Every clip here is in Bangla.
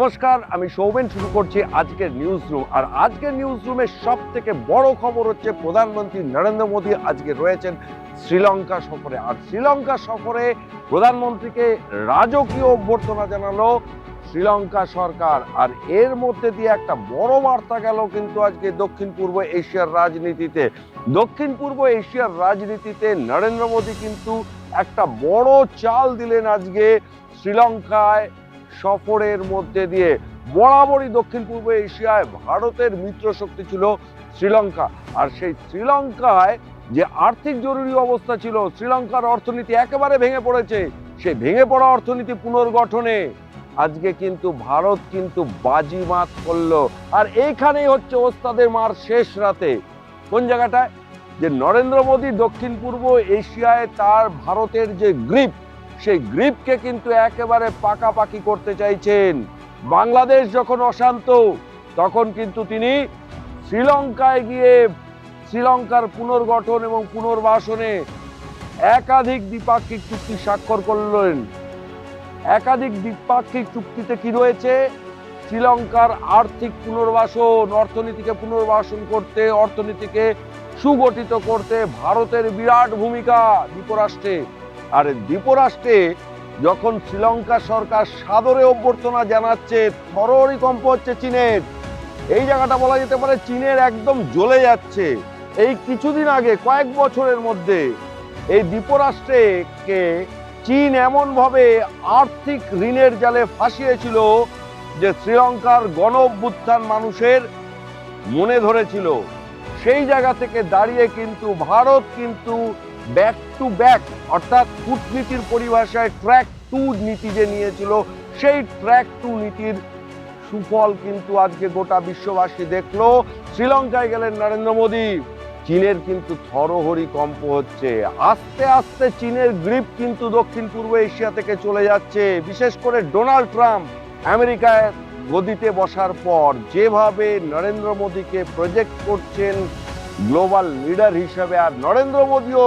নমস্কার, আমি সৌমেন, শুরু করছি আজকের নিউজ রুম আর আজকের নিউজ রুমের সব থেকে বড় খবর হচ্ছে, প্রধানমন্ত্রী নরেন্দ্র মোদী আজকে রয়েছেন শ্রীলঙ্কা সফরে। আর শ্রীলঙ্কা সফরে প্রধানমন্ত্রীকে রাজকীয় অভ্যর্থনা জানালো শ্রীলঙ্কা সরকার। আর এর মধ্যে দিয়ে একটা বড় বার্তা গেল কিন্তু আজকে দক্ষিণ পূর্ব এশিয়ার রাজনীতিতে। দক্ষিণ পূর্ব এশিয়ার রাজনীতিতে নরেন্দ্র মোদী কিন্তু একটা বড় চাল দিলেন আজকে শ্রীলঙ্কায়। সফরের মধ্যে দিয়ে বরাবরই দক্ষিণ পূর্ব এশিয়ায় ভারতের মিত্র শক্তি ছিল শ্রীলঙ্কা। আর সেই শ্রীলঙ্কায় যে আর্থিক জরুরি অবস্থা ছিল, শ্রীলঙ্কার অর্থনীতি একেবারে ভেঙে পড়েছে, সেই ভেঙে পড়া অর্থনীতি পুনর্গঠনে আজকে কিন্তু ভারত কিন্তু বাজি বাজিমাত করল। আর এইখানেই হচ্ছে ওস্তাদের মার শেষ রাতে। কোন জায়গাটায়? যে নরেন্দ্র মোদী দক্ষিণ পূর্ব এশিয়ায় তার ভারতের যে গ্রিপ সেই গ্রিপকে কিন্তু একেবারে পাকাপাকি করতে চাইছেন। বাংলাদেশ যখন অশান্ত, তখন কিন্তু তিনি শ্রীলঙ্কায় গিয়ে শ্রীলঙ্কার পুনর্গঠন এবং পুনর্বাসনে একাধিক দ্বিপাক্ষিক চুক্তি স্বাক্ষর করলেন। একাধিক দ্বিপাক্ষিক চুক্তিতে কি রয়েছে? শ্রীলঙ্কার আর্থিক পুনর্বাসন, অর্থনীতিকে পুনর্বাসন করতে, অর্থনীতিকে সুগঠিত করতে ভারতের বিরাট ভূমিকা দ্বীপরাষ্ট্রে। আর দ্বীপরাষ্ট্রে যখন শ্রীলঙ্কা সরকার সাদরে অভ্যর্থনা জানাচ্ছে, থরহরি কম্প হচ্ছে চীনের। এই জায়গাটা বলা যেতে পারে চীনের একদম জ্বলে যাচ্ছে। এই কিছুদিন আগে, কয়েক বছরের মধ্যে, এই দ্বীপরাষ্ট্রকে চীন এমনভাবে আর্থিক ঋণের জালে ফাঁসিয়েছিল যে শ্রীলঙ্কার গণ মানুষের মনে ধরেছিল। সেই জায়গা থেকে দাঁড়িয়ে কিন্তু, ভারত কিন্তু ব্যাক টু ব্যাক অর্থাৎ কূটনীতির পরিভাষায় ট্র্যাক টু নীতি যে নিয়েছিল, সেই ট্র্যাক টু নীতির সুফল কিন্তু আজকে গোটা বিশ্ববাসী দেখল। শ্রীলঙ্কায় গেলেন নরেন্দ্র মোদী। চীনের কিন্তু থরহরি কম্প হচ্ছে। আস্তে আস্তে চীনের গ্রিপ কিন্তু দক্ষিণ পূর্ব এশিয়া থেকে চলে যাচ্ছে। বিশেষ করে ডোনাল্ড ট্রাম্প আমেরিকায় গদিতে বসার পর যেভাবে নরেন্দ্র মোদীকে প্রজেক্ট করছেন গ্লোবাল লিডার হিসেবে, আর নরেন্দ্র মোদীও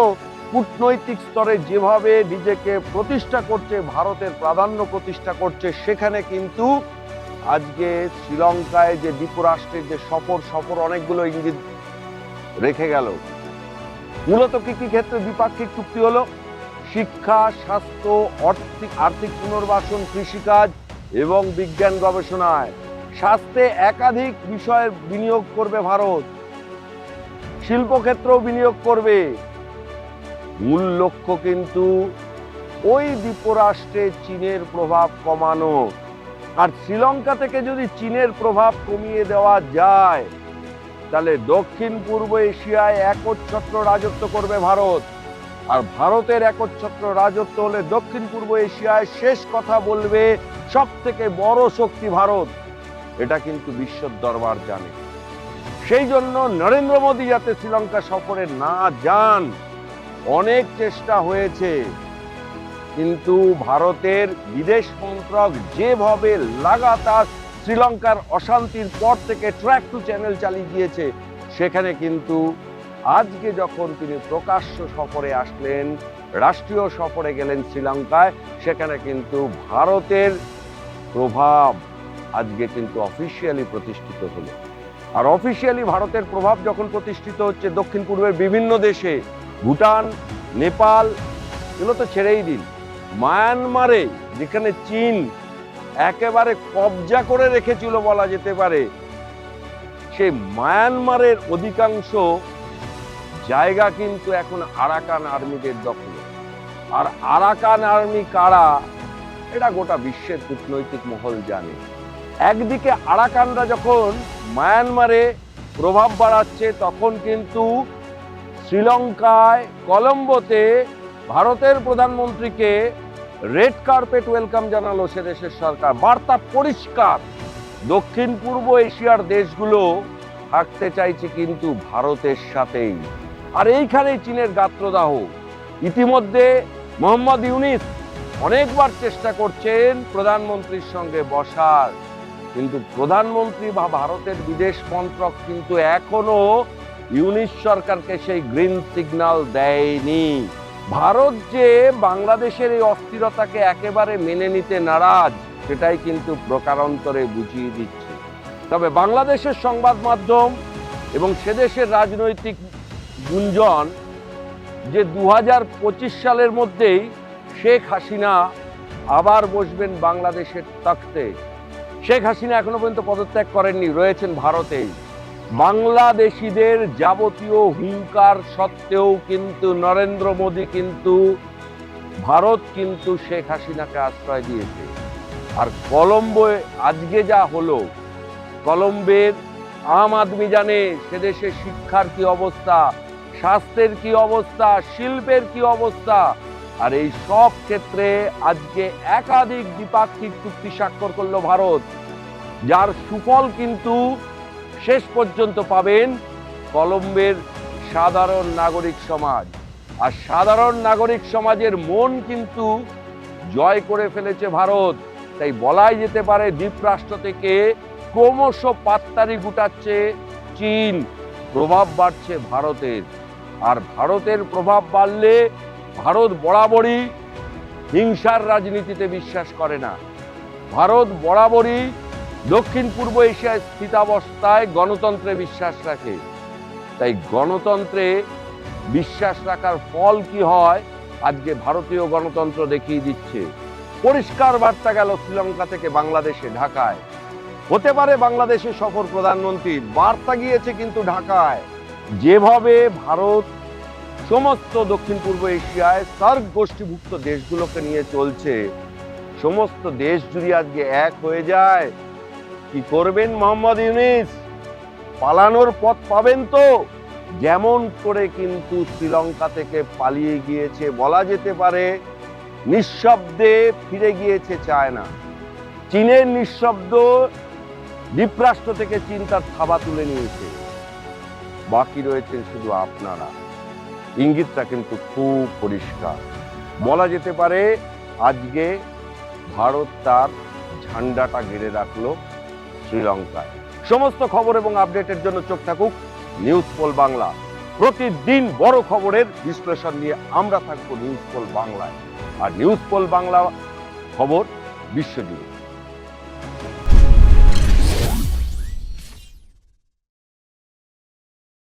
কূটনৈতিক স্তরে যেভাবে নিজেকে প্রতিষ্ঠা করছে, ভারতের প্রাধান্য প্রতিষ্ঠা করছে, সেখানে কিন্তু আজকে শ্রীলঙ্কায় যে দ্বীপরাষ্ট্রের যে সফর সফর অনেকগুলো ইঙ্গিত রেখে গেল। মূলত কি কি ক্ষেত্রে দ্বিপাক্ষিক চুক্তি হলো? শিক্ষা, স্বাস্থ্য আর্থিক আর্থিক পুনর্বাসন, কৃষিকাজ এবং বিজ্ঞান গবেষণায়। স্বাস্থ্যে একাধিক বিষয়ে বিনিয়োগ করবে ভারত। শিল্পক্ষেত্রেও বিনিয়োগ করবে। মূল লক্ষ্য কিন্তু ওই দ্বীপরাষ্ট্রে চীনের প্রভাব কমানো। আর শ্রীলঙ্কা থেকে যদি চীনের প্রভাব কমিয়ে দেওয়া যায়, তাহলে দক্ষিণ পূর্ব এশিয়ায় একচ্ছত্র রাজত্ব করবে ভারত। আর ভারতের একচ্ছত্র রাজত্ব হলে দক্ষিণ পূর্ব এশিয়ায় শেষ কথা বলবে সব থেকে বড় শক্তি ভারত। এটা কিন্তু বিশ্ব দরবার জানে। সেই জন্য নরেন্দ্র মোদী যাতে শ্রীলঙ্কা সফরে না যান অনেক চেষ্টা হয়েছে, কিন্তু ভারতের বিদেশ মন্ত্রক যেভাবে লাগাতার শ্রীলঙ্কার অশান্তির পর থেকে ট্র্যাক টু চ্যানেল চালিয়ে গিয়েছে, সেখানে কিন্তু আজকে যখন তিনি প্রকাশ্য সফরে আসলেন, রাষ্ট্রীয় সফরে গেলেন শ্রীলঙ্কায়, সেখানে কিন্তু ভারতের প্রভাব আজকে কিন্তু অফিসিয়ালি প্রতিষ্ঠিত হলো। আর অফিসিয়ালি ভারতের প্রভাব যখন প্রতিষ্ঠিত হচ্ছে দক্ষিণ পূর্বের বিভিন্ন দেশে ভুটান, নেপাল, এগুলো তো ছেড়েই দিন। মায়ানমারে, যেখানে চীন একেবারে কবজা করে রেখেছিল বলা যেতে পারে, সেই মায়ানমারের অধিকাংশ জায়গা কিন্তু এখন আরাকান আর্মিদের দখলে। আর আরাকান আর্মি কারা, এটা গোটা বিশ্বের কূটনৈতিক মহল জানে। একদিকে আরাকানরা যখন মায়ানমারে প্রভাব বাড়াচ্ছে, তখন কিন্তু শ্রীলঙ্কায় কলম্বোতে ভারতের প্রধানমন্ত্রীকে রেড কার্পেট ওয়েলকাম জানালো সে দেশের সরকার। বার্তা পরিষ্কার। দক্ষিণ পূর্ব এশিয়ার দেশগুলো থাকতে চাইছে কিন্তু ভারতের সাথেই। আর এইখানেই চীনের গাত্রদাহ। ইতিমধ্যে মোহাম্মদ ইউনিস অনেকবার চেষ্টা করছেন প্রধানমন্ত্রীর সঙ্গে বসার। কিন্তু প্রধানমন্ত্রী বা ভারতের বিদেশ মন্ত্রক কিন্তু এখনও ইউনিস সরকারকে সেই গ্রিন সিগন্যাল দেয়নি। ভারত যে বাংলাদেশের এই অস্থিরতাকে একেবারে মেনে নিতে নারাজ, সেটাই কিন্তু প্রকারান্তরে বুঝিয়ে দিচ্ছে। তবে বাংলাদেশের সংবাদ মাধ্যম এবং সেদেশের রাজনৈতিক গুঞ্জন যে দু হাজার পঁচিশ সালের মধ্যেই শেখ হাসিনা আবার বসবেন বাংলাদেশের তখতে। শেখ হাসিনা এখনও পর্যন্ত পদত্যাগ করেননি, রয়েছেন ভারতেই। বাংলাদেশিদের যাবতীয় হুঙ্কার সত্ত্বেও কিন্তু নরেন্দ্র মোদী কিন্তু, ভারত কিন্তু শেখ হাসিনাকে আশ্রয় দিয়েছে। আর কলম্বোয় আজকে যা হলো, কলম্বের আম আদমি জানে সেদেশে শিক্ষার কি অবস্থা, স্বাস্থ্যের কি অবস্থা, শিল্পের কি অবস্থা, আর এই সব ক্ষেত্রে আজকে একাধিক দ্বিপাক্ষিক চুক্তি স্বাক্ষর করল ভারত, যার সুফল কিন্তু শেষ পর্যন্ত পাবেন কলম্বের সাধারণ নাগরিক সমাজ। আর সাধারণ নাগরিক সমাজের মন কিন্তু জয় করে ফেলেছে ভারত। তাই বলাই যেতে পারে দ্বীপরাষ্ট্র থেকে ক্রমশ পাত্তারি গুটাচ্ছে চীন। প্রভাব বাড়ছে ভারতের। আর ভারতের প্রভাব বাড়লে ভারত বরাবরই হিংসার রাজনীতিতে বিশ্বাস করে না। ভারত বরাবরই দক্ষিণ পূর্ব এশিয়ায় স্থিতাবস্থায় গণতন্ত্রে বিশ্বাস রাখে। তাই গণতন্ত্রে বিশ্বাস রাখার ফল কি হয়, আজকে ভারতীয় গণতন্ত্র দেখিয়ে দিচ্ছে। পরিষ্কার বার্তা গেল শ্রীলঙ্কা থেকে বাংলাদেশে, ঢাকায়। হতে পারে বাংলাদেশে সফর প্রধানমন্ত্রীর, বার্তা গিয়েছে কিন্তু ঢাকায়। যেভাবে ভারত সমস্ত দক্ষিণ পূর্ব এশিয়ায় সার্ক গোষ্ঠীভুক্ত দেশগুলোকে নিয়ে চলছে, সমস্ত দেশ জুড়ে আজকে এক হয়ে যায়। কি করবেন মোহাম্মদ ইউনিস? পালানোর পথ পাবেন তো। যেমন করে কিন্তু শ্রীলঙ্কা থেকে পালিয়ে গিয়েছে, বলা যেতে পারে, নিঃশব্দে ফিরে গিয়েছে চায়না। চীনের নিঃশব্দ দ্বীপরাষ্ট্র থেকে চীন তার থাবা তুলে নিয়েছে। বাকি রয়েছেন শুধু আপনারা। ইঙ্গিতটা কিন্তু খুব পরিষ্কার। বলা যেতে পারে, আজকে ভারত তার ঝান্ডাটা গেড়ে রাখল। শ্রীলঙ্কায়। সমস্ত খবর এবং আপডেটের জন্য চোখ থাকুক নিউজ পোল বাংলা প্রতিদিন বড় খবরের বিশ্লেষণ নিয়ে আমরা থাকব নিউজ পোল বাংলায় আর নিউজ পোল বাংলা খবর বিশ্বজুড়ে